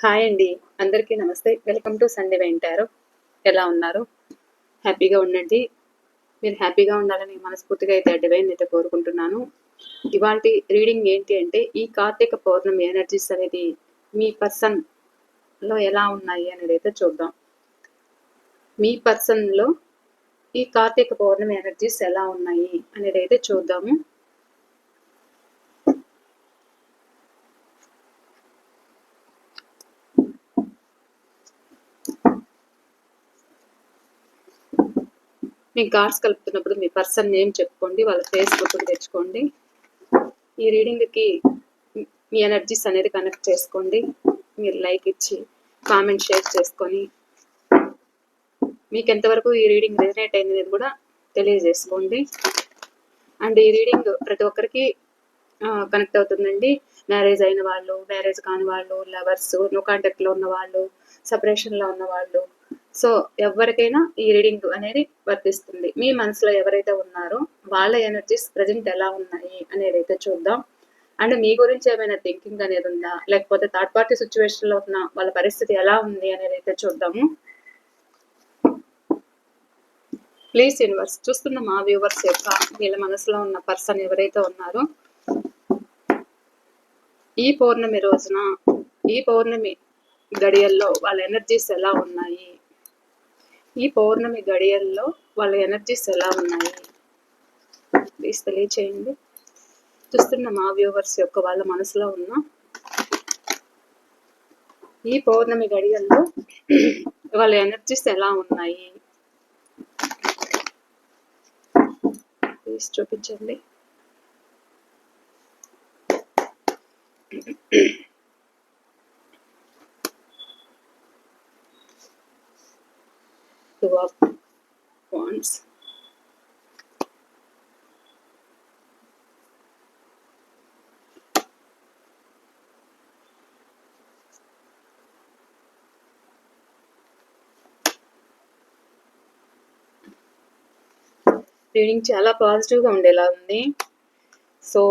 Hi అండి. అందరికీ నమస్తే. వెల్కమ్ టు సండే వెంటారు ఎలా ఉన్నారు? హ్యాపీగా ఉండండి. మీరు హ్యాపీగా ఉండాలని మనస్ఫూర్తిగా అయితే డివైన్ అయితే కోరుకుంటున్నాను. ఇవాళ రీడింగ్ ఏంటి అంటే ఈ కార్తీక పౌర్ణమి ఎనర్జీస్ అనేది మీ పర్సన్లో ఎలా ఉన్నాయి అనేది అయితే చూద్దాం. మీ పర్సన్లో ఈ కార్తీక పౌర్ణమి ఎనర్జీస్ ఎలా ఉన్నాయి అనేది అయితే చూద్దాము. మీ కార్డ్స్ కలుపుతున్నప్పుడు మీ పర్సన్ నేమ్ చెప్పుకోండి వాళ్ళ ఫేస్ గుర్తుకు తెచ్చుకోండి. ఈ రీడింగ్కి మీ ఎనర్జీస్ అనేది కనెక్ట్ చేసుకోండి. మీరు లైక్ ఇచ్చి కామెంట్ షేర్ చేసుకొని మీకు ఎంతవరకు ఈ రీడింగ్ రెజనేట్ అయింది అనేది కూడా తెలియజేసుకోండి. అండ్ ఈ రీడింగ్ ప్రతి ఒక్కరికి కనెక్ట్ అవుతుందండి. మ్యారేజ్ అయిన వాళ్ళు మ్యారేజ్ కాని వాళ్ళు లవర్స్ నో కాంటాక్ట్లో ఉన్న వాళ్ళు సపరేషన్లో ఉన్న వాళ్ళు సో ఎవరికైనా ఈ రీడింగ్ అనేది వర్తిస్తుంది. మీ మనసులో ఎవరైతే ఉన్నారో వాళ్ళ ఎనర్జీస్ ప్రజెంట్ ఎలా ఉన్నాయి అనేది అయితే చూద్దాం. అండ్ మీ గురించి ఏమైనా థింకింగ్ అనేది ఉందా? లేకపోతే థర్డ్ పార్టీ సిచ్యువేషన్లో ఉన్న వాళ్ళ పరిస్థితి ఎలా ఉంది అనేది అయితే చూద్దాము. ప్లీజ్ యూనివర్స్ చూస్తున్న మా వ్యూవర్స్ యొక్క వీళ్ళ మనసులో ఉన్న పర్సన్ ఎవరైతే ఉన్నారో ఈ పౌర్ణమి రోజున ఈ పౌర్ణమి గడియల్లో వాళ్ళ ఎనర్జీస్ ఎలా ఉన్నాయి? ఈ పౌర్ణమి గడియల్లో వాళ్ళ ఎనర్జీస్ ఎలా ఉన్నాయి? ప్లీజ్ తెలియచేయండి. చూస్తున్న మా వ్యూవర్స్ యొక్క వాళ్ళ మనసులో ఉన్న ఈ పౌర్ణమి గడియల్లో వాళ్ళ ఎనర్జీస్ ఎలా ఉన్నాయి? ప్లీజ్ చూపించండి. Two of wands రీడింగ్ చాలా పాజిటివ్గా ఉండేలా ఉంది. సో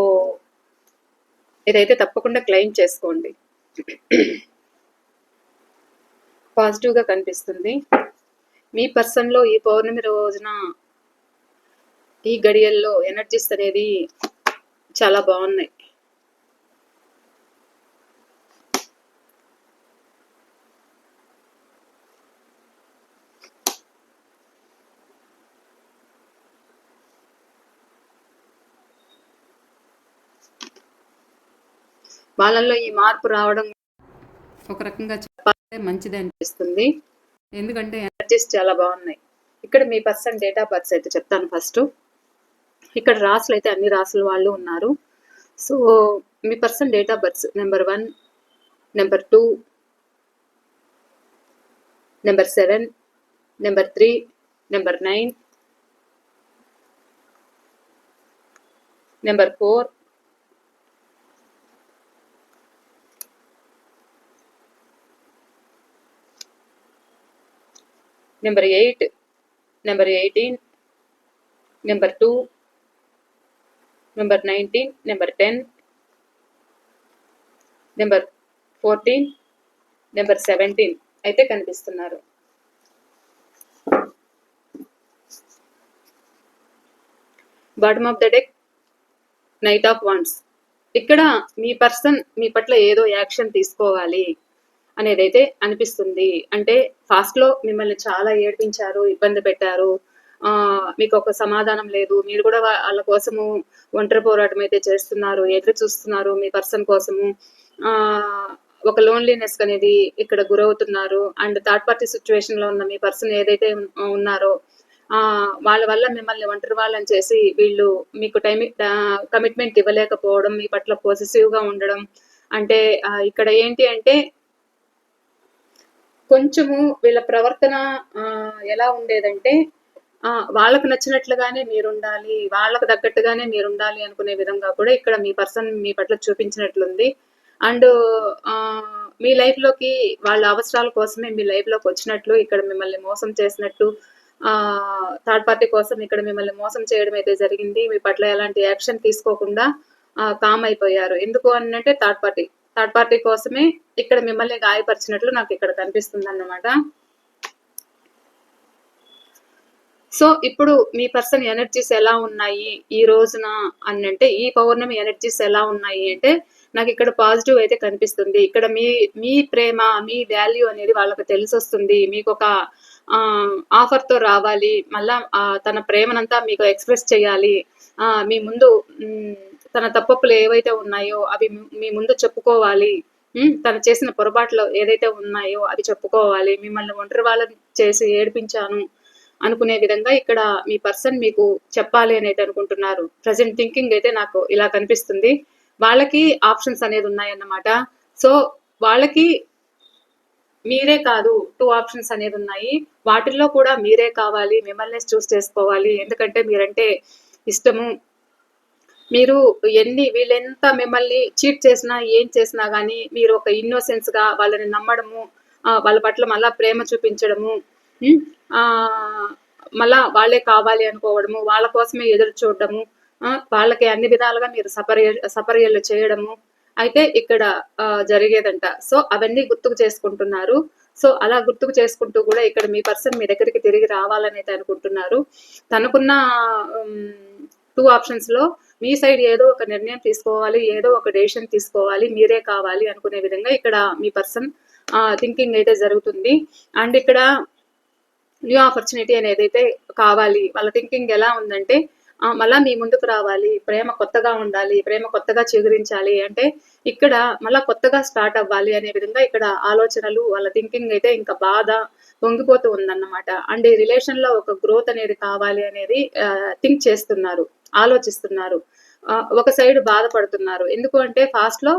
ఇదైతే తప్పకుండా క్లెయిమ్ చేసుకోండి. పాజిటివ్గా కనిపిస్తుంది. మీ పర్సన్లో ఈ పౌర్ణమి రోజున ఈ గడియల్లో ఎనర్జీస్ అనేది చాలా బాగున్నాయి. వాళ్ళల్లో ఈ మార్పు రావడం ఒక రకంగా చెప్పాలంటే మంచిది అనిపిస్తుంది. ఎందుకంటే ఎనర్జీస్ చాలా బాగున్నాయి. ఇక్కడ మీ పర్సన్ డేట్ ఆఫ్ బర్త్స్ అయితే చెప్తాను ఫస్ట్. ఇక్కడ రాసులు అయితే అన్ని రాసుల వాళ్ళు ఉన్నారు. So me person date of births number one number two number seven number three number nine number four number eight number eighteen number two number nineteen number ten number fourteen number seventeen అయితే కనిపిస్తున్నారు. Bottom of the deck knight of wands ఇక్కడ మీ person మీ పట్ల ఏదో action తీసుకోవాలి. అనేది అయితే అనిపిస్తుంది. అంటే ఫాస్ట్లో మిమ్మల్ని చాలా ఏడ్పించారు ఇబ్బంది పెట్టారు. ఆ మీకు ఒక సమాధానం లేదు. మీరు కూడా వాళ్ళ కోసము ఒంటరి పోరాటం అయితే చేస్తున్నారు. ఎదురు చూస్తున్నారు మీ పర్సన్ కోసము. ఆ ఒక లోన్లీనెస్ అనేది ఇక్కడ గురవుతున్నారు. అండ్ థర్డ్ పార్టీ సిచ్యువేషన్లో ఉన్న మీ పర్సన్ ఏదైతే ఉన్నారో ఆ వాళ్ళ వల్ల మిమ్మల్ని ఒంటరి వాళ్ళని చేసి వీళ్ళు మీకు టైం కమిట్మెంట్ ఇవ్వలేకపోవడం మీ పట్ల పాజిటివ్గా ఉండడం. అంటే ఇక్కడ ఏంటి అంటే కొంచెము వీళ్ళ ప్రవర్తన ఎలా ఉండేదంటే వాళ్ళకు నచ్చినట్లుగానే మీరు ఉండాలి వాళ్ళకు తగ్గట్టుగానే మీరు ఉండాలి అనుకునే విధంగా కూడా ఇక్కడ మీ పర్సన్ మీ పట్ల చూపించినట్లుంది. అండ్ మీ లైఫ్లోకి వాళ్ళ అవసరాల కోసమే మీ లైఫ్లోకి వచ్చినట్లు ఇక్కడ మిమ్మల్ని మోసం చేసినట్టు థర్డ్ పార్టీ కోసం ఇక్కడ మిమ్మల్ని మోసం చేయడం అయితే జరిగింది. మీ పట్ల ఎలాంటి యాక్షన్ తీసుకోకుండా కామ్ అయిపోయారు. ఎందుకు అని అంటే థర్డ్ పార్టీ. థర్డ్ పార్టీ కోసమే ఇక్కడ మిమ్మల్ని గాయపరిచినట్లు నాకు ఇక్కడ కనిపిస్తుంది అన్నమాట సో ఇప్పుడు మీ పర్సన్ ఎనర్జీస్ ఎలా ఉన్నాయి ఈ రోజున అని అంటే ఈ పౌర్ణమి ఎనర్జీస్ ఎలా ఉన్నాయి అంటే నాకు ఇక్కడ పాజిటివ్ అయితే కనిపిస్తుంది. ఇక్కడ మీ మీ ప్రేమ మీ వాల్యూ అనేది వాళ్ళకి తెలిసొస్తుంది. మీకు ఒక ఆఫర్తో రావాలి. మళ్ళా తన ప్రేమనంతా మీకు ఎక్స్ప్రెస్ చేయాలి. ఆ, మీ ముందు తన తప్పప్పులు ఏవైతే ఉన్నాయో అవి మీ- ముందు చెప్పుకోవాలి. తను చేసిన పొరపాట్లు ఏదైతే ఉన్నాయో అవి చెప్పుకోవాలి. మిమ్మల్ని ఒంటరి వాళ్ళని చేసి ఏడిపించాను అనుకునే విధంగా ఇక్కడ మీ పర్సన్ మీకు చెప్పాలి అనేది అనుకుంటున్నారు. ప్రజెంట్ థింకింగ్ అయితే నాకు ఇలా కనిపిస్తుంది. వాళ్ళకి ఆప్షన్స్ అనేది ఉన్నాయన్నమాట. సో వాళ్ళకి మీరే కాదు టూ ఆప్షన్స్ అనేది ఉన్నాయి. వాటిల్లో కూడా మీరే కావాలి మిమ్మల్ని చూస్ చేసుకోవాలి. ఎందుకంటే మీరంటే ఇష్టము. మీరు ఎన్ని వీళ్ళెంత మిమ్మల్ని చీట్ చేసినా ఏం చేసినా కానీ మీరు ఒక ఇన్నోసెన్స్గా వాళ్ళని నమ్మడము వాళ్ళ పట్ల మళ్ళా ప్రేమ చూపించడము ఆ, మళ్ళా వాళ్ళే కావాలి అనుకోవడము వాళ్ళ కోసమే ఎదురు చూడడము వాళ్ళకి అన్ని విధాలుగా మీరు సపర్య సపర్యలు చేయడము అయితే ఇక్కడ జరిగేదంట. సో అవన్నీ గుర్తుకు చేసుకుంటున్నారు. సో అలా గుర్తుకు చేసుకుంటూ కూడా ఇక్కడ మీ పర్సన్ మీ దగ్గరికి తిరిగి రావాలని అయితే అనుకుంటున్నారు. తనకున్న టూ ఆప్షన్స్లో మీ సైడ్ ఏదో ఒక నిర్ణయం తీసుకోవాలి ఏదో ఒక డెసిషన్ తీసుకోవాలి మీరే కావాలి అనుకునే విధంగా ఇక్కడ మీ పర్సన్ థింకింగ్ అయితే జరుగుతుంది. అండ్ ఇక్కడ న్యూ ఆపర్చునిటీ అనేది అయితే కావాలి. వాళ్ళ థింకింగ్ ఎలా ఉందంటే మళ్ళా మీ ముందుకు రావాలి ప్రేమ కొత్తగా ఉండాలి ప్రేమ కొత్తగా చిగురించాలి అంటే ఇక్కడ మళ్ళా కొత్తగా స్టార్ట్ అవ్వాలి అనే విధంగా ఇక్కడ ఆలోచనలు వాళ్ళ థింకింగ్ అయితే ఇంకా బాధ పొంగిపోతూ ఉందన్నమాట. అండ్ ఈ రిలేషన్లో ఒక గ్రోత్ అనేది కావాలి అనేది థింక్ చేస్తున్నారు ఆలోచిస్తున్నారు. ఒక సైడ్ బాధపడుతున్నారు. ఎందుకు అంటే ఫాస్ట్లో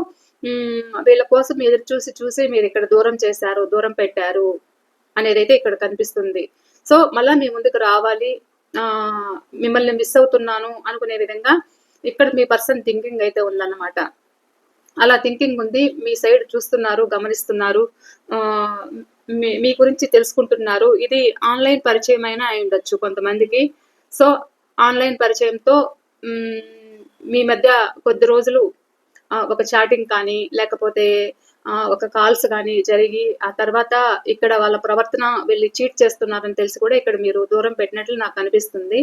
వీళ్ళ కోసం ఎదురు చూసి చూసి మీరు ఇక్కడ దూరం చేశారు దూరం పెట్టారు అనేది అయితే ఇక్కడ కనిపిస్తుంది. సో మళ్ళా మీ ముందుకు రావాలి ఆ, మిమ్మల్ని మిస్ అవుతున్నాను అనుకునే విధంగా ఇక్కడ మీ పర్సన్ థింకింగ్ అయితే ఉందన్నమాట. అలా థింకింగ్ ఉంది మీ సైడ్ చూస్తున్నారు గమనిస్తున్నారు ఆ, మీ మీ గురించి తెలుసుకుంటున్నారు. ఇది ఆన్లైన్ పరిచయం అయినా అయి ఉండొచ్చు కొంతమందికి. సో ఆన్లైన్ పరిచయంతో మీ మధ్య కొద్ది రోజులు ఒక చాటింగ్ కానీ లేకపోతే ఒక కాల్స్ కానీ జరిగి ఆ తర్వాత ఇక్కడ వాళ్ళ ప్రవర్తన వెళ్ళి చీట్ చేస్తున్నారని తెలిసి కూడా ఇక్కడ మీరు దూరం పెట్టినట్లు నాకు అనిపిస్తుంది.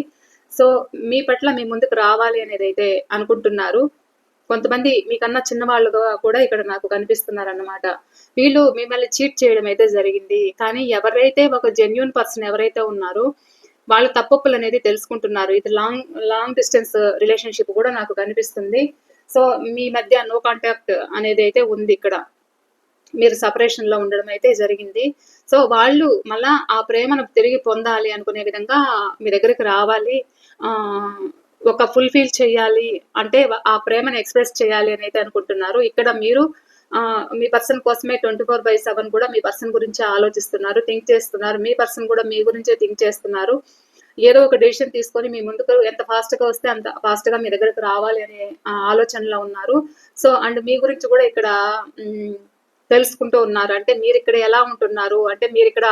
సో మీ పట్ల మీ ముందుకు రావాలి అనేది అయితే అనుకుంటున్నారు. కొంతమంది మీకన్నా చిన్నవాళ్ళుగా కూడా ఇక్కడ నాకు కనిపిస్తున్నారు అన్నమాట వీళ్ళు మిమ్మల్ని చీట్ చేయడం అయితే జరిగింది. కానీ ఎవరైతే ఒక జెన్యున్ పర్సన్ ఎవరైతే ఉన్నారో వాళ్ళ తప్పప్పులు అనేది తెలుసుకుంటున్నారు. ఇది లాంగ్ లాంగ్ డిస్టెన్స్ రిలేషన్షిప్ కూడా నాకు కనిపిస్తుంది. సో మీ మధ్య నో కాంటాక్ట్ అనేది అయితే ఉంది ఇక్కడ. మీరు సపరేషన్లో ఉండడం అయితే జరిగింది. సో వాళ్ళు మళ్ళా ఆ ప్రేమను తిరిగి పొందాలి అనుకునే విధంగా మీ దగ్గరికి రావాలి. ఆ ఒక ఫుల్ఫిల్ చేయాలి. అంటే ఆ ప్రేమను ఎక్స్ప్రెస్ చేయాలి అని అయితే అనుకుంటున్నారు. ఇక్కడ మీరు మీ పర్సన్ కోసమే ట్వంటీ ఫోర్ బై సెవెన్ కూడా మీ పర్సన్ గురించి ఆలోచిస్తున్నారు థింక్ చేస్తున్నారు. మీ పర్సన్ కూడా మీ గురించే థింక్ చేస్తున్నారు. ఏదో ఒక డెసిషన్ తీసుకొని మీ ముందుకు ఎంత ఫాస్ట్గా వస్తే అంత ఫాస్ట్గా మీ దగ్గరకు రావాలి అనే ఆలోచనలో ఉన్నారు. సో అండ్ మీ గురించి కూడా ఇక్కడ తెలుసుకుంటూ ఉన్నారు. అంటే మీరు ఇక్కడ ఎలా ఉంటున్నారు? అంటే మీరు ఇక్కడ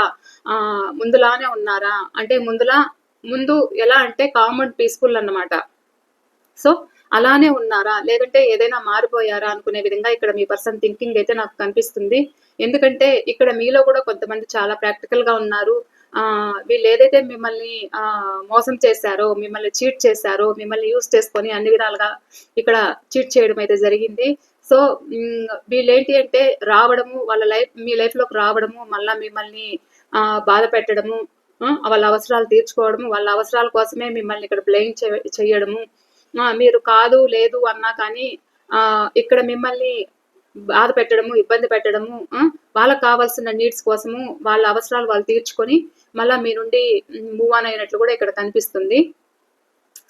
ఆ, ముందులానే ఉన్నారా? అంటే ముందులా ముందు ఎలా అంటే కామన్ పీస్ఫుల్ అన్నమాట. సో అలానే ఉన్నారా? లేదంటే ఏదైనా మారిపోయారా అనుకునే విధంగా ఇక్కడ మీ పర్సన్ థింకింగ్ అయితే నాకు కనిపిస్తుంది. ఎందుకంటే ఇక్కడ మీలో కూడా కొంతమంది చాలా ప్రాక్టికల్గా ఉన్నారు. ఆ వీళ్ళు ఏదైతే మిమ్మల్ని ఆ మోసం చేశారో మిమ్మల్ని చీట్ చేశారో మిమ్మల్ని యూస్ చేసుకొని అన్ని విధాలుగా ఇక్కడ చీట్ చేయడం అయితే జరిగింది. సో వీళ్ళు వీళ్ళేంటి అంటే రావడము వాళ్ళ లైఫ్ మీ లైఫ్లోకి రావడము మళ్ళా మిమ్మల్ని ఆ బాధ పెట్టడము వాళ్ళ అవసరాలు తీర్చుకోవడము వాళ్ళ అవసరాల కోసమే మిమ్మల్ని ఇక్కడ బ్లేమ్ చేయడము మీరు కాదు లేదు అన్నా కానీ ఆ ఇక్కడ మిమ్మల్ని బాధ పెట్టడము ఇబ్బంది పెట్టడము వాళ్ళకి కావాల్సిన నీడ్స్ కోసము వాళ్ళ అవసరాలు వాళ్ళు తీర్చుకొని మళ్ళీ మీ నుండి మూవ్ ఆన్ అయినట్లు కూడా ఇక్కడ కనిపిస్తుంది.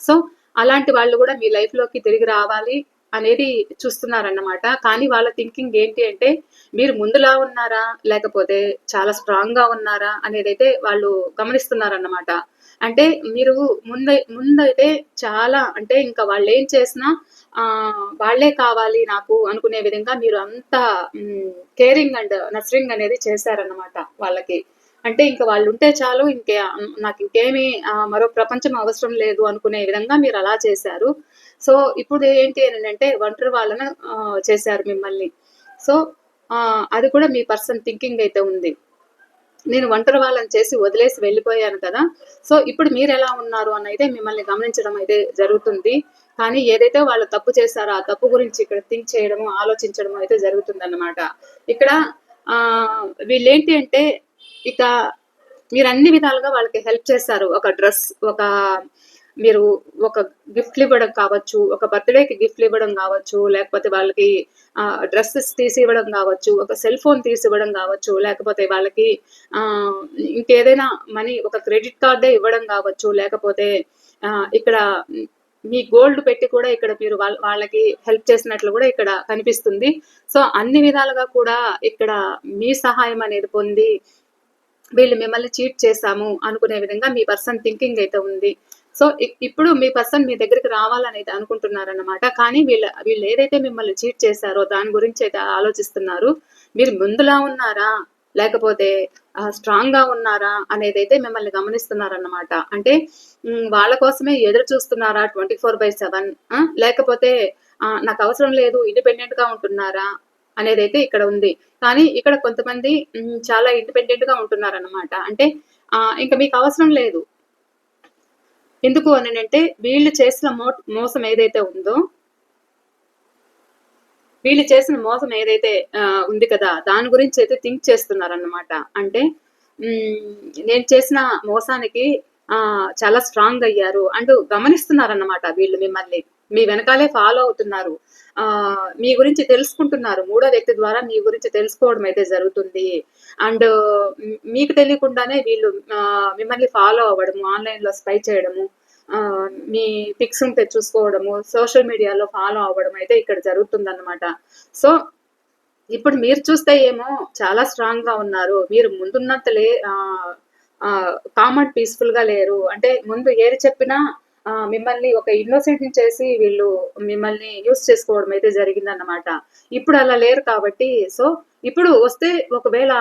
సో అలాంటి వాళ్ళు కూడా మీ లైఫ్లోకి తిరిగి రావాలి. అనేది చూస్తున్నారన్నమాట. కానీ వాళ్ళ థింకింగ్ ఏంటి అంటే మీరు ముందులా ఉన్నారా? లేకపోతే చాలా స్ట్రాంగ్గా ఉన్నారా? అనేది అయితే వాళ్ళు గమనిస్తున్నారన్నమాట. అంటే మీరు ముందై ముందైతే చాలా అంటే ఇంకా వాళ్ళు ఏం చేసినా ఆ వాళ్ళే కావాలి నాకు అనుకునే విధంగా మీరు అంత కేరింగ్ అండ్ నర్సరింగ్ అనేది చేశారన్నమాట వాళ్ళకి. అంటే ఇంకా వాళ్ళు ఉంటే చాలు ఇంకే నాకు ఇంకేమీ మరో ప్రపంచం అవసరం లేదు అనుకునే విధంగా మీరు అలా చేశారు. సో ఇప్పుడు ఏంటి అని అంటే ఒంటరి వాళ్ళను చేశారు మిమ్మల్ని. సో ఆ, అది కూడా మీ పర్సన్ థింకింగ్ అయితే ఉంది. నేను ఒంటరి వాళ్ళని చేసి వదిలేసి వెళ్ళిపోయాను కదా. సో ఇప్పుడు మీరు ఎలా ఉన్నారు అని అయితే మిమ్మల్ని గమనించడం అయితే జరుగుతుంది. కానీ ఏదైతే వాళ్ళు తప్పు చేశారో ఆ తప్పు గురించి ఇక్కడ థింక్ చేయడము ఆలోచించడం అయితే జరుగుతుందన్నమాట. ఇక్కడ ఆ, వీళ్ళేంటి అంటే ఇక మీరు అన్ని విధాలుగా వాళ్ళకి హెల్ప్ చేశారు. ఒక డ్రెస్ ఒక మీరు ఒక గిఫ్ట్లు ఇవ్వడం కావచ్చు ఒక బర్త్డేకి గిఫ్ట్లు ఇవ్వడం కావచ్చు లేకపోతే వాళ్ళకి డ్రెస్సెస్ తీసి ఇవ్వడం కావచ్చు ఒక సెల్ ఫోన్ తీసి ఇవ్వడం కావచ్చు లేకపోతే వాళ్ళకి ఇంకేదైనా మనీ ఒక క్రెడిట్ కార్డే ఇవ్వడం కావచ్చు లేకపోతే ఇక్కడ మీ గోల్డ్ పెట్టి కూడా ఇక్కడ మీరు వాళ్ళ వాళ్ళకి హెల్ప్ చేసినట్లు కూడా ఇక్కడ కనిపిస్తుంది. సో అన్ని విధాలుగా కూడా ఇక్కడ మీ సహాయం అనేది పొంది వీళ్ళు మిమ్మల్ని చీట్ చేశాము అనుకునే విధంగా మీ పర్సన్ థింకింగ్ అయితే ఉంది. సో ఇప్పుడు మీ పర్సన్ మీ దగ్గరికి రావాలని అయితే అనుకుంటున్నారన్నమాట. కానీ వీళ్ళ వీళ్ళు ఏదైతే మిమ్మల్ని చీట్ చేశారో దాని గురించి అయితే ఆలోచిస్తున్నారు. మీరు ముందులా ఉన్నారా? లేకపోతే స్ట్రాంగ్గా ఉన్నారా? అనేది అయితే మిమ్మల్ని గమనిస్తున్నారన్నమాట. అంటే వాళ్ళ కోసమే ఎదురు చూస్తున్నారా ట్వంటీ ఫోర్ బై సెవెన్? లేకపోతే నాకు అవసరం లేదు ఇండిపెండెంట్గా ఉంటున్నారా? అనేది అయితే ఇక్కడ ఉంది. కానీ ఇక్కడ కొంతమంది చాలా ఇండిపెండెంట్గా ఉంటున్నారన్నమాట. అంటే ఆ, ఇంకా మీకు అవసరం లేదు. ఎందుకు అని అంటే వీళ్ళు చేసిన మో మోసం ఏదైతే ఉందో వీళ్ళు చేసిన మోసం ఏదైతే ఉంది కదా దాని గురించి అయితే థింక్ చేస్తున్నారన్నమాట. అంటే నేను చేసిన మోసానికి ఆ, చాలా స్ట్రాంగ్ అయ్యారు అంటూ గమనిస్తున్నారన్నమాట వీళ్ళు మిమ్మల్ని. మీ వెనకాలే ఫాలో అవుతున్నారు. మీ గురించి తెలుసుకుంటున్నారు. మూడో వ్యక్తి ద్వారా మీ గురించి తెలుసుకోవడం అయితే జరుగుతుంది. అండ్ మీకు తెలియకుండానే వీళ్ళు మిమ్మల్ని ఫాలో అవ్వడము ఆన్లైన్లో స్పై చేయడము ఆ, మీ పిక్స్ ఉంటే చూసుకోవడము సోషల్ మీడియాలో ఫాలో అవ్వడం అయితే ఇక్కడ జరుగుతుందన్నమాట. సో ఇప్పుడు మీరు చూస్తే ఏమో చాలా స్ట్రాంగ్గా ఉన్నారు. మీరు ముందున్నంత లే కామన్ పీస్ఫుల్గా లేరు. అంటే ముందు ఏది చెప్పినా మిమ్మల్ని ఒక ఇన్నోసెంట్ చేసి వీళ్ళు మిమ్మల్ని యూస్ చేసుకోవడం అయితే జరిగిందన్నమాట. ఇప్పుడు అలా లేరు కాబట్టి సో ఇప్పుడు వస్తే ఒకవేళ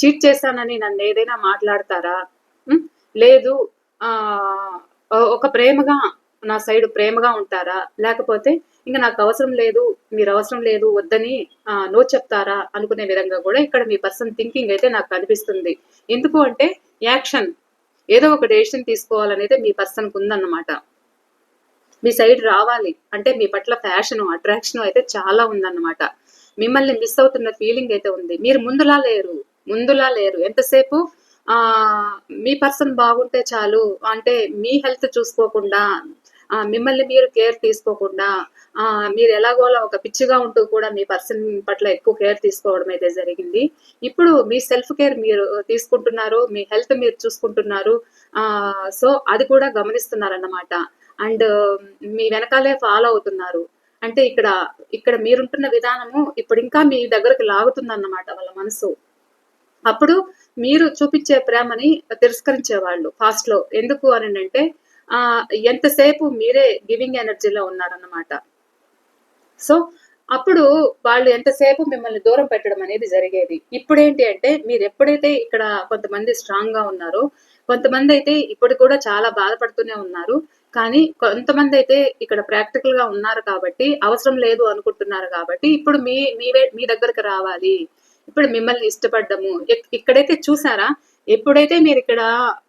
చీట్ చేశానని నన్ను ఏదైనా మాట్లాడతారా? లేదు ఆ ఒక ప్రేమగా నా సైడ్ ప్రేమగా ఉంటారా? లేకపోతే ఇంకా నాకు అవసరం లేదు మీరు అవసరం లేదు వద్దని నో చెప్తారా? అనుకునే విధంగా కూడా ఇక్కడ మీ పర్సన్ థింకింగ్ అయితే నాకు కనిపిస్తుంది ఎందుకు అంటే యాక్షన్. ఏదో ఒక డెసిషన్ తీసుకోవాలనేది మీ పర్సన్కి ఉందన్నమాట. మీ సైడ్ రావాలి. అంటే మీ పట్ల ఫ్యాషన్ అట్రాక్షన్ అయితే చాలా ఉందన్నమాట. మిమ్మల్ని మిస్ అవుతున్న ఫీలింగ్ అయితే ఉంది. మీరు ముందులా లేరు. ముందులా లేరు. ఎంతసేపు ఆ మీ పర్సన్ బాగుంటే చాలు. అంటే మీ హెల్త్ చూసుకోకుండా మిమ్మల్ని మీరు కేర్ తీసుకోకుండా మీరు ఎలాగోలా ఒక పిచ్చిగా ఉంటూ కూడా మీ పర్సన్ పట్ల ఎక్కువ కేర్ తీసుకోవడం అయితే జరిగింది. ఇప్పుడు మీ సెల్ఫ్ కేర్ మీరు తీసుకుంటున్నారు మీ హెల్త్ మీరు చూసుకుంటున్నారు ఆ సో అది కూడా గమనిస్తున్నారన్నమాట. అండ్ మీ వెనకాలే ఫాలో అవుతున్నారు. అంటే ఇక్కడ ఇక్కడ మీరుంటున్న విధానము ఇప్పుడు ఇంకా మీ దగ్గరకు లాగుతుందన్నమాట వాళ్ళ మనసు. అప్పుడు మీరు చూపించే ప్రేమని తిరస్కరించేవాళ్ళు ఫాస్ట్లో ఎందుకు అని అంటే ఆ ఎంతసేపు మీరే గివింగ్ ఎనర్జీలో ఉన్నారన్నమాట. సో అప్పుడు వాళ్ళు ఎంతసేపు మిమ్మల్ని దూరం పెట్టడం అనేది జరిగేది. ఇప్పుడు ఏంటి అంటే మీరు ఎప్పుడైతే ఇక్కడ కొంతమంది స్ట్రాంగ్గా ఉన్నారో కొంతమంది అయితే ఇప్పుడు కూడా చాలా బాధపడుతూనే ఉన్నారు. కానీ కొంతమంది అయితే ఇక్కడ ప్రాక్టికల్గా ఉన్నారు కాబట్టి అవసరం లేదు అనుకుంటున్నారు కాబట్టి ఇప్పుడు మీ మీవే మీ దగ్గరకు రావాలి. ఇప్పుడు మిమ్మల్ని ఇష్టపడ్డము. ఇక్కడైతే చూసారా? ఎప్పుడైతే మీరు ఇక్కడ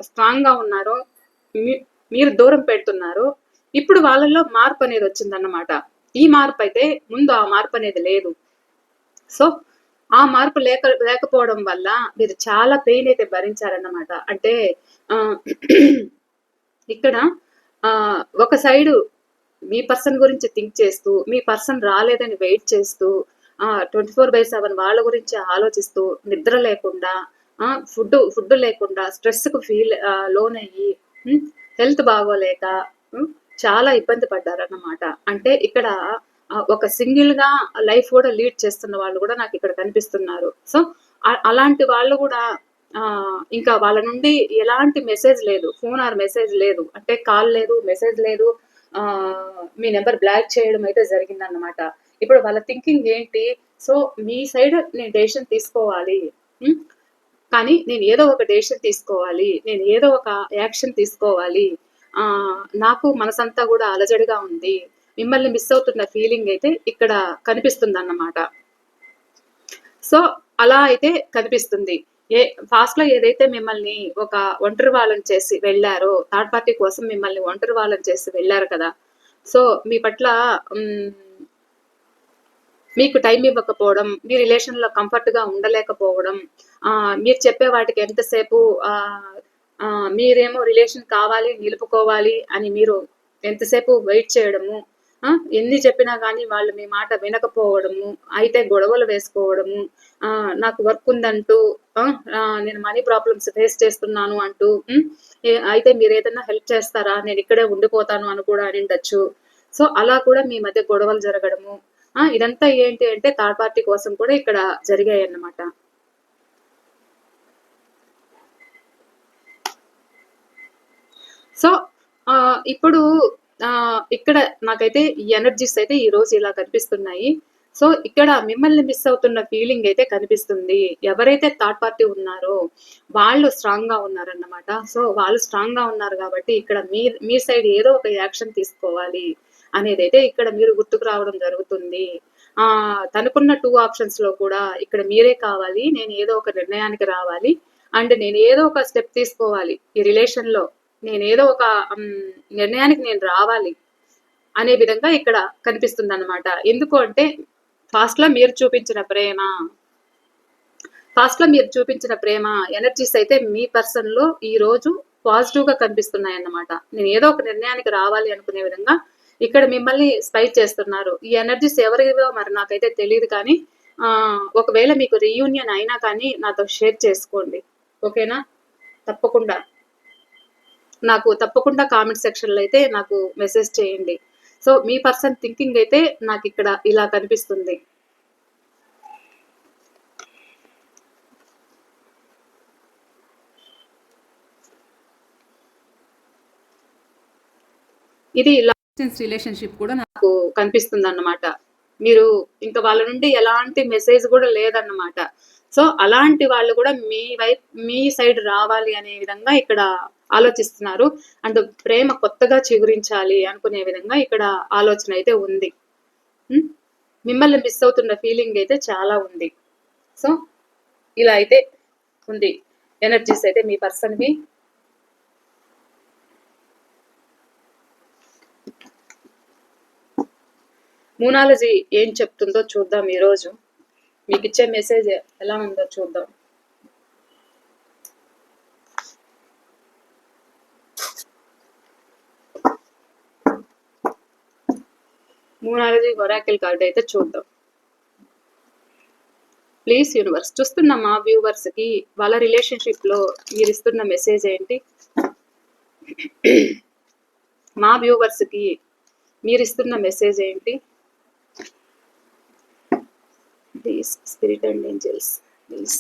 స్ట్రాంగ్గా ఉన్నారో మీ- మీరు దూరం పెడుతున్నారో ఇప్పుడు వాళ్ళల్లో మార్పు అనేది వచ్చిందన్నమాట. ఈ మార్పు అయితే ముందు ఆ మార్పు అనేది లేదు. సో ఆ మార్పు లేక లేకపోవడం వల్ల మీరు చాలా పెయిన్ అయితే భరించారన్నమాట. అంటే ఆ, ఇక్కడ ఆ, ఒక సైడు మీ పర్సన్ గురించి థింక్ చేస్తూ మీ పర్సన్ రాలేదని వెయిట్ చేస్తూ ట్వంటీ ఫోర్ బై సెవెన్ వాళ్ళ గురించి ఆలోచిస్తూ నిద్ర లేకుండా ఫుడ్ ఫుడ్ లేకుండా స్ట్రెస్కు ఫీల్ లోన్ అయ్యి హెల్త్ బాగోలేక చాలా ఇబ్బంది పడ్డారన్నమాట. అంటే ఇక్కడ ఒక సింగిల్గా లైఫ్ కూడా లీడ్ చేస్తున్న వాళ్ళు కూడా నాకు ఇక్కడ కనిపిస్తున్నారు. సో అలాంటి వాళ్ళు కూడా ఇంకా వాళ్ళ నుండి ఎలాంటి మెసేజ్ లేదు. ఫోన్ ఆర్ మెసేజ్ లేదు. అంటే కాల్ లేదు మెసేజ్ లేదు. మీ నెంబర్ బ్లాక్ చేయడం అయితే జరిగిందన్నమాట. ఇప్పుడు వాళ్ళ థింకింగ్ ఏంటి? సో మీ సైడ్ నేను డెసిషన్ తీసుకోవాలి. కానీ నేను ఏదో ఒక డెసిషన్ తీసుకోవాలి. నేను ఏదో ఒక యాక్షన్ తీసుకోవాలి. నాకు మనసంతా కూడా అలజడిగా ఉంది. మిమ్మల్ని మిస్ అవుతున్న ఫీలింగ్ అయితే ఇక్కడ కనిపిస్తుంది అన్నమాట సో అలా అయితే కనిపిస్తుంది. ఏ ఫాస్ట్లో ఏదైతే మిమ్మల్ని ఒక ఒంటరి వాళ్ళని చేసి వెళ్ళారో థర్డ్ పార్టీ కోసం మిమ్మల్ని ఒంటరి వాళ్ళని చేసి వెళ్ళారు కదా సో మీ పట్ల మీకు టైం ఇవ్వకపోవడం మీ రిలేషన్లో కంఫర్ట్గా ఉండలేకపోవడం మీరు చెప్పే వాటికి ఎంతసేపు మీరేమో రిలేషన్ కావాలి నిలుపుకోవాలి అని మీరు ఎంతసేపు వెయిట్ చేయడము ఎన్ని చెప్పినా కానీ వాళ్ళు మీ మాట వినకపోవడము అయితే గొడవలు వేసుకోవడము ఆ, నాకు వర్క్ ఉందంటూ నేను మనీ ప్రాబ్లమ్స్ ఫేస్ చేస్తున్నాను అంటూ అయితే మీరు ఏదైనా హెల్ప్ చేస్తారా నేను ఇక్కడే ఉండిపోతాను అని కూడా అని ఉండొచ్చు. సో అలా కూడా మీ మధ్య గొడవలు జరగడము ఆ, ఇదంతా ఏంటి అంటే థర్డ్ పార్టీ కోసం కూడా ఇక్కడ జరిగాయి అన్నమాట సో ఆ, ఇప్పుడు ఆ, ఇక్కడ నాకైతే ఈ ఎనర్జీస్ అయితే ఈ రోజు ఇలా కనిపిస్తున్నాయి. సో ఇక్కడ మిమ్మల్ని మిస్ అవుతున్న ఫీలింగ్ అయితే కనిపిస్తుంది. ఎవరైతే థర్డ్ పార్టీ ఉన్నారో వాళ్ళు స్ట్రాంగ్గా ఉన్నారన్నమాట. సో వాళ్ళు స్ట్రాంగ్గా ఉన్నారు కాబట్టి ఇక్కడ మీ మీ సైడ్ ఏదో ఒక యాక్షన్ తీసుకోవాలి అనేది అయితే ఇక్కడ మీరు గుర్తుకు రావడం జరుగుతుంది. ఆ తనకున్న టూ ఆప్షన్స్లో కూడా ఇక్కడ మీరే కావాలి నేను ఏదో ఒక నిర్ణయానికి రావాలి అండ్ నేను ఏదో ఒక స్టెప్ తీసుకోవాలి ఈ రిలేషన్లో. నేను ఏదో ఒక నిర్ణయానికి నేను రావాలి అనే విధంగా ఇక్కడ కనిపిస్తుంది అనమాట ఎందుకు అంటే ఫాస్ట్లో మీరు చూపించిన ప్రేమ ఫాస్ట్లో మీరు చూపించిన ప్రేమ ఎనర్జీస్ అయితే మీ పర్సన్లో ఈ రోజు పాజిటివ్గా కనిపిస్తున్నాయి అన్నమాట నేను ఏదో ఒక నిర్ణయానికి రావాలి అనుకునే విధంగా ఇక్కడ మిమ్మల్ని స్పైట్ చేస్తున్నారు. ఈ ఎనర్జీస్ ఎవరివో మరి నాకైతే తెలియదు కానీ ఒకవేళ మీకు రీయూనియన్ అయినా కానీ నాతో షేర్ చేసుకోండి. ఓకేనా తప్పకుండా. నాకు తప్పకుండా కామెంట్ సెక్షన్లో అయితే నాకు మెసేజ్ చేయండి. సో మీ పర్సన్ థింకింగ్ అయితే నాకు ఇక్కడ ఇలా కనిపిస్తుంది. ఇది లాంగ్ రిలేషన్షిప్ కూడా నాకు కనిపిస్తుంది అన్నమాట మీరు ఇంకా వాళ్ళ నుండి ఎలాంటి మెసేజ్ కూడా లేదన్నమాట. సో అలాంటి వాళ్ళు కూడా మీ వైపు మీ సైడ్ రావాలి అనే విధంగా ఇక్కడ ఆలోచిస్తున్నారు. అండ్ ప్రేమ కొత్తగా చిగురించాలి అనుకునే విధంగా ఇక్కడ ఆలోచన అయితే ఉంది. మిమ్మల్ని మిస్ అవుతున్న ఫీలింగ్ అయితే చాలా ఉంది. సో ఇలా అయితే ఉంది. ఎనర్జీస్ అయితే మీ పర్సన్వి మూనాలజీ ఏం చెప్తుందో చూద్దాం ఈరోజు. మీకు ఇచ్చే మెసేజ్ ఎలా ఉందో చూద్దాం. మూనాలజీ ఒరాకిల్ కార్డు అయితే చూద్దాం. ప్లీజ్ యూనివర్స్ చూస్తున్న మా వ్యూవర్స్కి వాళ్ళ రిలేషన్షిప్లో మీరు ఇస్తున్న మెసేజ్ ఏంటి? మా వ్యూవర్స్కి మీరు ఇస్తున్న మెసేజ్ ఏంటి? Please spirit and angels please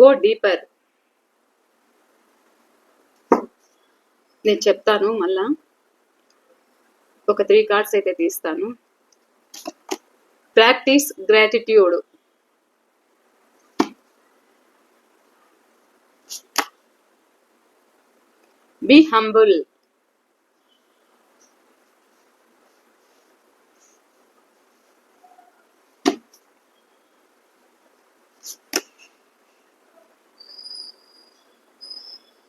go deeper నేను చెప్తాను మళ్ళా. ఒక త్రీ కార్డ్స్ అయితే తీస్తాను. Practice gratitude be humble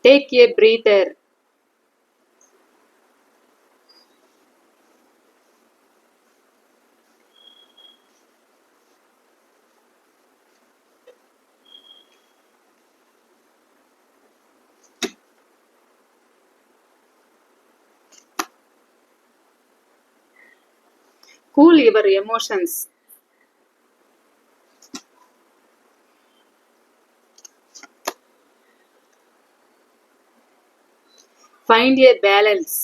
take a breather cool your emotions find a balance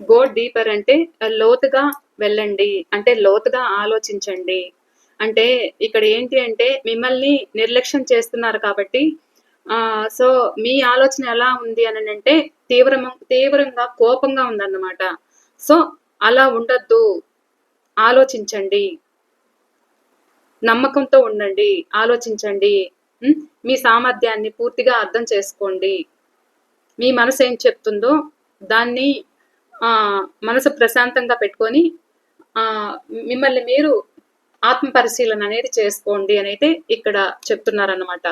go deeper అంటే uh, లోతుగా వెళ్ళండి. అంటే లోతుగా ఆలోచించండి. అంటే ఇక్కడ ఏంటి అంటే మిమ్మల్ని నిర్లక్ష్యం చేస్తున్నారు కాబట్టి ఆ సో మీ ఆలోచన ఎలా ఉంది అని అంటే తీవ్రం తీవ్రంగా కోపంగా ఉందన్నమాట. సో అలా ఉండద్దు. ఆలోచించండి. నమ్మకంతో ఉండండి. ఆలోచించండి. మీ సామర్థ్యాన్ని పూర్తిగా అర్థం చేసుకోండి. మీ మనసు ఏం చెప్తుందో దాన్ని మనసు ప్రశాంతంగా పెట్టుకొని మిమ్మల్ని మీరు ఆత్మ పరిశీలన అనేది చేసుకోండి అని అయితే ఇక్కడ చెప్తున్నారన్నమాట.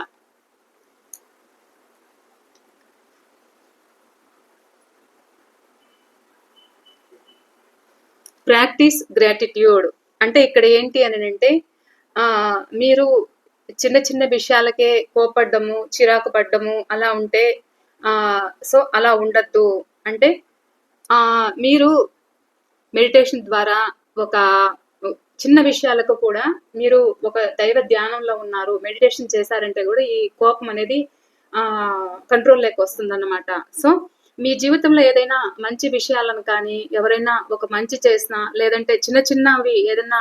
Practice gratitude. అంటే ఇక్కడ ఏంటి అని అంటే మీరు చిన్న చిన్న విషయాలకే కోపడ్డము చిరాకు పడ్డము అలా ఉంటే సో అలా ఉండద్దు. అంటే మీరు మెడిటేషన్ ద్వారా ఒక చిన్న విషయాలకు కూడా మీరు ఒక దైవ ధ్యానంలో ఉన్నారు మెడిటేషన్ చేశారంటే కూడా ఈ కోపం అనేది కంట్రోల్ లేక వస్తుందన్నమాట. సో మీ జీవితంలో ఏదైనా మంచి విషయాలను కానీ ఎవరైనా ఒక మంచి చేసినా లేదంటే చిన్న చిన్నవి ఏదైనా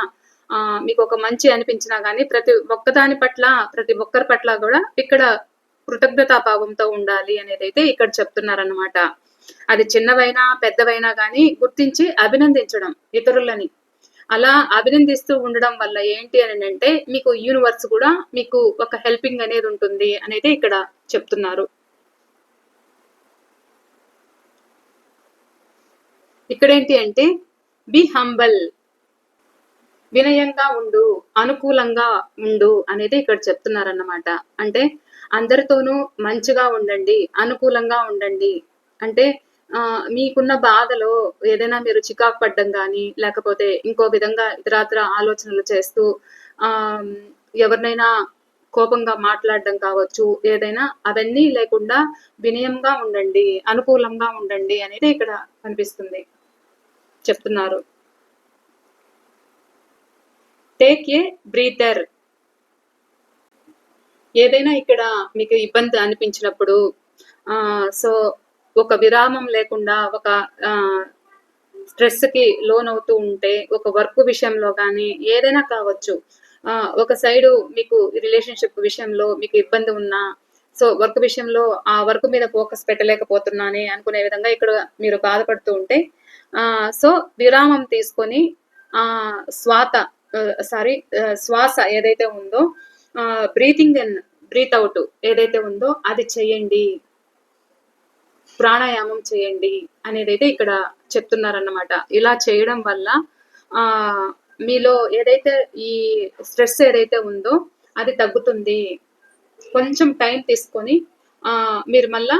మీకు ఒక మంచి అనిపించినా కానీ ప్రతి ఒక్కదాని పట్ల ప్రతి ఒక్కరి పట్ల కూడా ఇక్కడ కృతజ్ఞతాభావంతో ఉండాలి అనేది అయితే ఇక్కడ చెప్తున్నారనమాట అది చిన్నవైనా పెద్దవైనా కానీ గుర్తించి అభినందించడం ఇతరులని. అలా అభినందిస్తూ ఉండడం వల్ల ఏంటి అని అంటే మీకు యూనివర్స్ కూడా మీకు ఒక హెల్పింగ్ అనేది ఉంటుంది అనేది ఇక్కడ చెప్తున్నారు. ఇక్కడ ఏంటి అంటే బి హంబల్ వినయంగా ఉండు అనుకూలంగా ఉండు అనేది ఇక్కడ చెప్తున్నారన్నమాట. అంటే అందరితోనూ మంచిగా ఉండండి అనుకూలంగా ఉండండి. అంటే ఆ, మీకున్న బాధలో ఏదైనా మీరు చికాకు పడ్డం కానీ లేకపోతే ఇంకో విధంగా ఇతరాతర ఆలోచనలు చేస్తూ ఆ ఎవరినైనా కోపంగా మాట్లాడడం కావచ్చు ఏదైనా అవన్నీ లేకుండా వినయంగా ఉండండి అనుకూలంగా ఉండండి అనేది ఇక్కడ కనిపిస్తుంది. చెప్తున్నారు. టేక్ ఏ బ్రీతర్ ఏదైనా ఇక్కడ మీకు ఇబ్బంది అనిపించినప్పుడు ఆ సో ఒక విరామం లేకుండా ఒక స్ట్రెస్కి లోన్ అవుతూ ఉంటే ఒక వర్క్ విషయంలో కానీ ఏదైనా కావచ్చు ఆ, ఒక సైడు మీకు రిలేషన్షిప్ విషయంలో మీకు ఇబ్బంది ఉన్నా సో వర్క్ విషయంలో ఆ వర్క్ మీద ఫోకస్ పెట్టలేకపోతున్నానే అనుకునే విధంగా ఇక్కడ మీరు బాధపడుతూ ఉంటే సో విరామం తీసుకొని ఆ స్వాత సారీ శ్వాస ఏదైతే ఉందో బ్రీతింగ్ ఇన్ బ్రీత్ అవుట్ ఏదైతే ఉందో అది చేయండి. ప్రాణాయామం చేయండి అనేది అయితే ఇక్కడ చెప్తున్నారన్నమాట. ఇలా చేయడం వల్ల ఆ మీలో ఏదైతే ఈ స్ట్రెస్ ఏదైతే ఉందో అది తగ్గుతుంది. కొంచెం టైం తీసుకొని ఆ మీరు మళ్ళా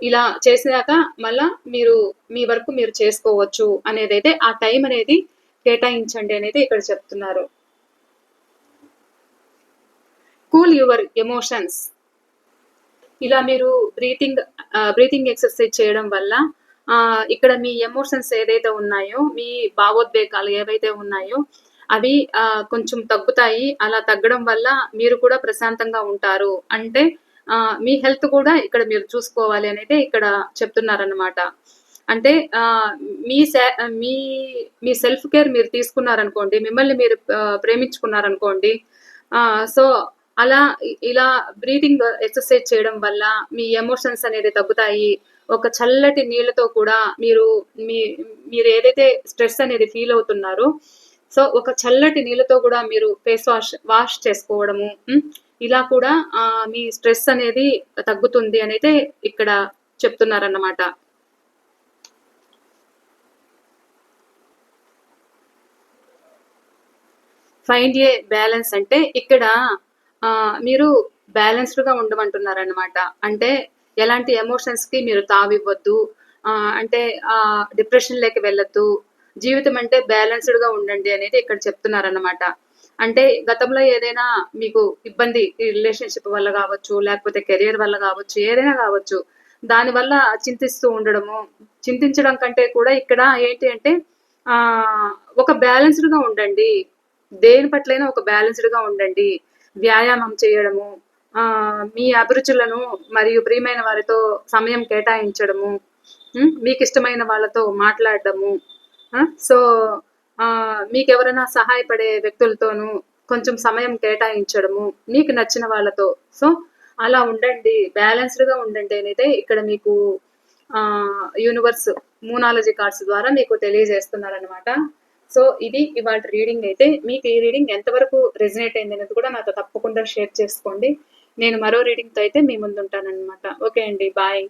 ఇలా చేసినాక మళ్ళా మీరు మీ వరకు మీరు చేసుకోవచ్చు అనేది అయితే ఆ టైం అనేది కేటాయించండి అనేది ఇక్కడ చెప్తున్నారు. Cool your emotions. ఇలా మీరు బ్రీతింగ్ బ్రీతింగ్ ఎక్సర్సైజ్ చేయడం వల్ల ఆ, ఇక్కడ మీ ఎమోషన్స్ ఏదైతే ఉన్నాయో మీ భావోద్వేగాలు ఏవైతే ఉన్నాయో అవి కొంచెం తగ్గుతాయి. అలా తగ్గడం వల్ల మీరు కూడా ప్రశాంతంగా ఉంటారు. అంటే మీ హెల్త్ కూడా ఇక్కడ మీరు చూసుకోవాలి అనేది ఇక్కడ చెప్తున్నారన్నమాట. అంటే ఆ, మీ సే- మీ మీ సెల్ఫ్ కేర్ మీరు తీసుకున్నారనుకోండి మిమ్మల్ని మీరు ప్రేమించుకున్నారనుకోండి ఆ, సో అలా ఇలా బ్రీతింగ్ ఎక్సర్సైజ్ చేయడం వల్ల మీ ఎమోషన్స్ అనేది తగ్గుతాయి. ఒక చల్లటి నీళ్ళతో కూడా మీరు మీ మీరు ఏదైతే స్ట్రెస్ అనేది ఫీల్ అవుతున్నారో సో ఒక చల్లటి నీళ్ళతో కూడా మీరు ఫేస్ వాష్ వాష్ చేసుకోవడము ఇలా కూడా ఆ, మీ స్ట్రెస్ అనేది తగ్గుతుంది అని అయితే ఇక్కడ చెప్తున్నారన్నమాట. ఫైండ్ ఏ బ్యాలెన్స్ అంటే ఇక్కడ ఆ, మీరు బ్యాలెన్స్డ్గా గా ఉండమంటున్నారు అంటే ఎలాంటి ఎమోషన్స్కి మీరు తావివ్వద్దు. ఆ, అంటే ఆ డిప్రెషన్ లేక వెళ్ళొద్దు. జీవితం అంటే బ్యాలెన్స్డ్గా ఉండండి అనేది ఇక్కడ చెప్తున్నారన్నమాట. అంటే గతంలో ఏదైనా మీకు ఇబ్బంది ఈ రిలేషన్షిప్ వల్ల కావచ్చు లేకపోతే కెరియర్ వల్ల కావచ్చు ఏదైనా కావచ్చు దాని వల్ల చింతిస్తూ ఉండడము చింతించడం కంటే కూడా ఇక్కడ ఏంటి అంటే ఆ ఒక బ్యాలెన్స్డ్గా ఉండండి. దేని పట్లైనా ఒక బ్యాలెన్స్డ్గా ఉండండి. వ్యాయామం చేయడము ఆ మీ అభిరుచులను మరియు ప్రియమైన వారితో సమయం కేటాయించడము మీకు ఇష్టమైన వాళ్ళతో మాట్లాడడము సో మీకు ఎవరైనా సహాయపడే వ్యక్తులతోనూ కొంచెం సమయం కేటాయించడము మీకు నచ్చిన వాళ్ళతో. సో అలా ఉండండి. బ్యాలెన్స్డ్గా ఉండండి అనేది ఇక్కడ మీకు ఆ యూనివర్స్ మూనాలజీ కార్డ్స్ ద్వారా మీకు తెలియజేస్తున్నారనమాట సో ఇది ఇవాళ రీడింగ్ అయితే. మీకు ఈ రీడింగ్ ఎంతవరకు రెజినేట్ అయింది అనేది కూడా నాతో తప్పకుండా షేర్ చేసుకోండి. నేను మరో రీడింగ్తో అయితే మీ ముందు ఉంటానన్నమాట ఓకే అండి. బాయ్.